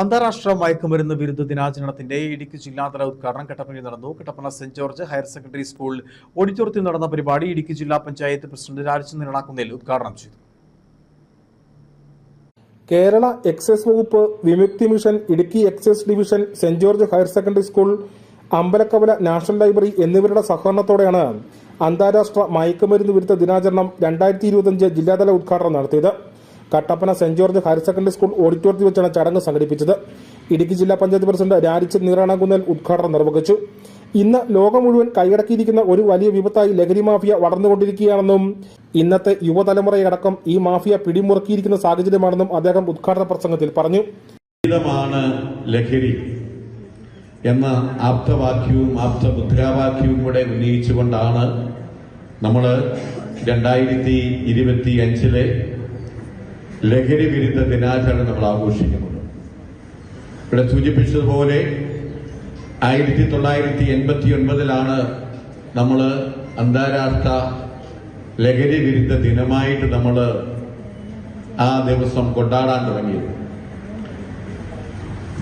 അന്താരാഷ്ട്ര മയക്കുമരുന്ന് വിരുദ്ധ ദിനാചരണത്തിന്റെ ഇടുക്കി ജില്ലാതല ഉദ്ഘാടനം കട്ടപ്പനയിൽ നടന്നു. Kattappana Saint George higher secondary school ഓഡിറ്റോറിയത്തിൽ നടന്ന പരിപാടി ഇടുക്കി ജില്ലാ പഞ്ചായത്ത് പ്രസിഡന്റ് രാജചന്ദ്രൻ അണാക്കുന്നേൽ ഉദ്ഘാടനം ചെയ്തു. കേരള എക്സൈസ് വകുപ്പ് Vimukthi mission Idukki excise division Saint George higher secondary school Ambalakkavala national library എന്നിവരുടെ സഹകരണത്തോടെയാണ് അന്താരാഷ്ട്ര മയക്കുമരുന്ന് വിരുദ്ധ ദിനാചരണം രണ്ടായിരത്തി ഇരുപത്തിയഞ്ച് ജില്ലാതല ഉദ്ഘാടനം നടത്തിയത്. Kattappana Saint George higher secondary school ഓഡിറ്റോറിയത്തിൽ വെച്ചാണ് ചടങ്ങ് സംഘടിപ്പിച്ചത്. ഇടുക്കി ജില്ലാ പഞ്ചായത്ത് പ്രസിഡന്റ് രാജിച്ച് നീറാണകുന്നൽ ഉദ്ഘാടനം നിർവഹിച്ചു. ഇന്ന് ലോകം മുഴുവൻ കൈയടക്കിയിരിക്കുന്ന ഒരു വലിയ വിപത്തായി ലഹരി മാഫിയ വളർന്നുകൊണ്ടിരിക്കുകയാണെന്നും ഇന്നത്തെ യുവതലമുറയടക്കം ഈ മാഫിയ പിടിമുറുക്കിയിരിക്കുന്ന സാഹചര്യമാണെന്നും അദ്ദേഹം ഉദ്ഘാടന പ്രസംഗത്തിൽ പറഞ്ഞു. ലഹരി എന്ന ആപ്തവാക്യവും ആപ്ത മുദ്രാവാക്യവും കൂടെ ഉന്നയിച്ചുകൊണ്ടാണ് നമ്മൾ രണ്ടായിരത്തി ഇരുപത്തി അഞ്ചിലെ ലഹരി വിരുദ്ധ ദിനാചരണം നമ്മൾ ആഘോഷിക്കുന്നത് ഇവിടെ സൂചിപ്പിച്ചതുപോലെ ആയിരത്തി തൊള്ളായിരത്തി എൺപത്തി ഒൻപതിലാണ് നമ്മൾ അന്താരാഷ്ട്ര ലഹരി വിരുദ്ധ ദിനമായിട്ട് നമ്മൾ ആ ദിവസം കൊണ്ടാടാൻ തുടങ്ങിയത്.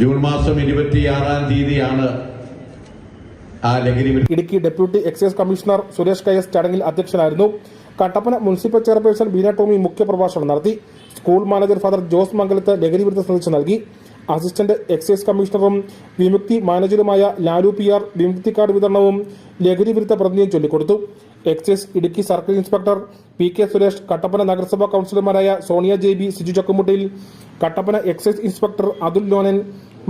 ജൂൺ മാസം ഇരുപത്തിയാറാം തീയതിയാണ് ആ ലഹരി Idukki deputy excise commissioner Suresh Kayas ചടങ്ങിൽ അധ്യക്ഷനായിരുന്നു. കട്ടപ്പന മുനിസിപ്പൽ ചെയർപേഴ്സൺ ബീന ടോമി മുഖ്യപ്രഭാഷണം നടത്തി. School manager father Jose Mangalath ലഹരി വിരുദ്ധ സന്ദേശം നൽകി. അസിസ്റ്റന്റ് എക്സൈസ് കമ്മീഷണറും Vimukthi മാനേജറുമായ Lalu P R Vimukthi card വിതരണവും ലഹരി വിരുദ്ധ പ്രതിനിധിയും ചൊല്ലിക്കൊടുത്തു. Excise Idukki circle inspector P K Suresh Kattappana നഗരസഭാ കൌൺസിലർമാരായ Sonia J B Siju Chakkumuttil Kattappana excise inspector Athul Lonan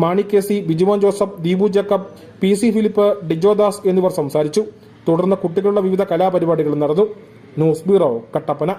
Mani K C Bijumon Joseph Deepu Jacob P C Philip Dijo Das എന്നിവർ സംസാരിച്ചു. തുടർന്ന് കുട്ടികളുടെ വിവിധ കലാപരിപാടികൾ നടന്നു. News bureau Kattappana.